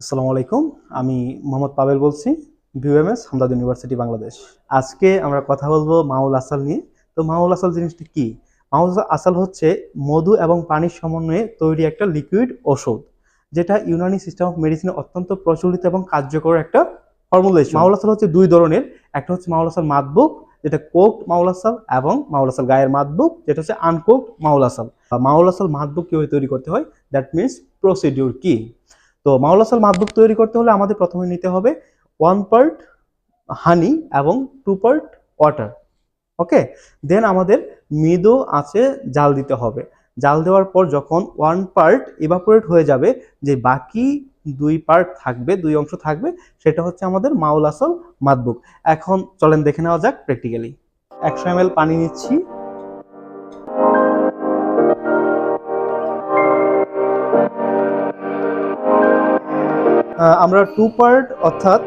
আসসালামু আলাইকুম, আমি মোহাম্মদ পাবেল বলছি বিউএমএস হামদাদ ইউনিভার্সিটি, বাংলাদেশ। আজকে আমরা কথা বলব মাউল আসাল নিয়ে। তো মাউল আসাল জিনিসটা কি? মাউল আসাল হচ্ছে মধু এবং পানির সমন্বয়ে তৈরি একটা লিকুইড ওষুধ যেটা ইউনানি সিস্টেম অফ মেডিসিনে অত্যন্ত প্রচলিত এবং কার্যকর একটা ফর্মুলেশন মাউল আসাল হচ্ছে দুই ধরনের। একটা হচ্ছে মাউল আসাল মাতবুক যেটা কোকড মাউল আসাল, এবং মাউল আসাল গায়ের মাতবুক যেটা হচ্ছে আনকোকড মাউল আসাল। মাউল আসাল মাতবুক কীভাবে তৈরি করতে হয়? দ্যাট মিনস প্রসিডিউর কি? তো মাওলাসাল মাতবুক তৈরি করতে হলে আমাদের প্রথমে নিতে হবে ওয়ান পার্ট হানি এবং two part water okay then আমাদের মৃদু আছে জাল দিতে হবে। জাল দেওয়ার পর যখন ওয়ান পার্ট ইভাপোরেট হয়ে যাবে, যে বাকি দুই পার্ট থাকবে, দুই অংশ থাকবে, সেটা হচ্ছে আমাদের মাউল আসল মাতবুক এখন চলেন দেখে নেওয়া যাক প্র্যাকটিক্যালি একশো এম পানি নিচ্ছি। আমরা টু পার্ট অর্থাৎ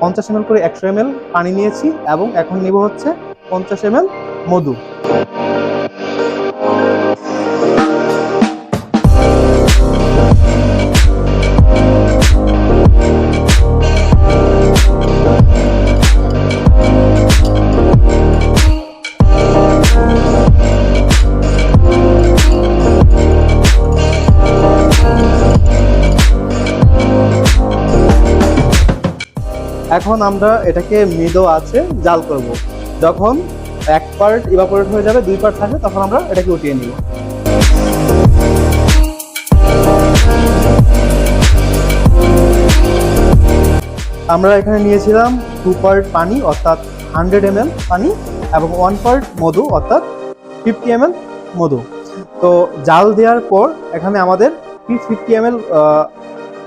পঞ্চাশ এম করে একশো এম পানি নিয়েছি এবং এখন নিব হচ্ছে পঞ্চাশ এম মধু। এখন আমরা এটাকে মৃদু আছে, জাল করব। যখন এক পার্ট ইভাপোরেট হয়ে যাবে, দুই পার্ট থাকবে, তখন আমরা এটাকে উঠিয়ে নিব। আমরা এখানে নিয়েছিলাম টু পার্ট পানি, অর্থাৎ হান্ড্রেড এম পানি, এবং ওয়ান পার্ট মধু, অর্থাৎ ফিফটি এম মধু। তো জাল দেওয়ার পর এখানে আমাদের ফিফটি এম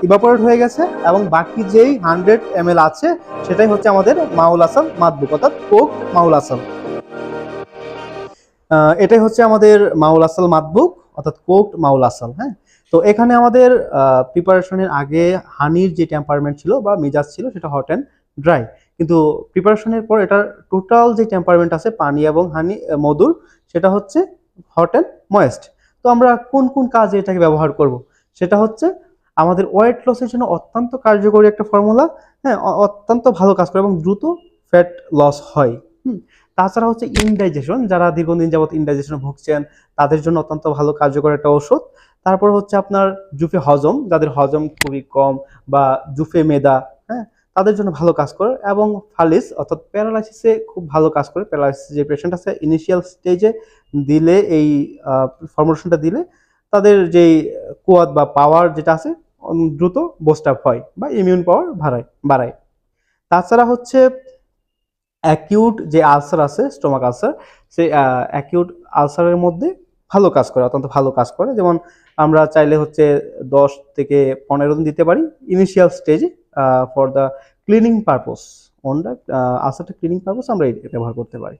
ইভাপোরেট হয়ে গেছে এবং বাকি যেই হান্ড্রেড এম আছে, সেটাই হচ্ছে আমাদের মাউল আসাল মাতবুক, অর্থাৎ কোক মাউল আসাল এটাই হচ্ছে আমাদের মাউল আসাল মাতবুক, অর্থাৎ কোক মাউল আসাল হ্যাঁ? তো এখানে আমাদের প্রিপারেশনের আগে হানির যে টেম্পারমেন্ট ছিল বা মেজাজ ছিল, সেটা হট অ্যান্ড ড্রাই কিন্তু প্রিপারেশনের পর এটার টোটাল যে টেম্পারমেন্ট আছে, পানি এবং হানি মধুর, সেটা হচ্ছে হট অ্যান্ড ময়েস্ট তো আমরা কোন কোন কাজে এটাকে ব্যবহার করব? সেটা হচ্ছে আমাদের ওয়েট লসের জন্য অত্যন্ত কার্যকরী একটা ফর্মুলা হ্যাঁ অত্যন্ত ভালো কাজ করে এবং দ্রুত ফ্যাট লস হয়। হুম, তাছাড়া হচ্ছে ইনডাইজেশন যারা দীর্ঘদিন যাবত ইনডাইজেশনে ভুগছেন, তাদের জন্য অত্যন্ত ভালো কার্যকর একটা ওষুধ তারপর হচ্ছে আপনার জুফে হজম, যাদের হজম খুবই কম বা জুফে মেদা হ্যাঁ তাদের জন্য ভালো কাজ করে এবং ফালিস অর্থাৎ প্যারালাইসিসে খুব ভালো কাজ করে। প্যারালাইসিস যে পেশেন্ট আছে ইনিশিয়াল স্টেজে দিলে এই ফর্মুলেশনটা দিলে তাদের যেই কুয়াদ বা পাওয়ার যেটা আছে দ্রুত বোস্ট আপ হয় বা ইমিউন পাওয়ার বাড়ায় বাড়ায়। তাছাড়া হচ্ছে অ্যাকিউট যে আলসার আছে স্টোমাক আলসার সেই অ্যাকিউট আলসারের মধ্যে ভালো কাজ করে, অত্যন্ত ভালো কাজ করে। যেমন আমরা চাইলে হচ্ছে দশ থেকে পনেরো দিন দিতে পারি ইনিশিয়াল স্টেজে ফর দ্য ক্লিনিং পারপোজ অনটা আলসারটা ক্লিনিং পারপোজ আমরা ব্যবহার করতে পারি।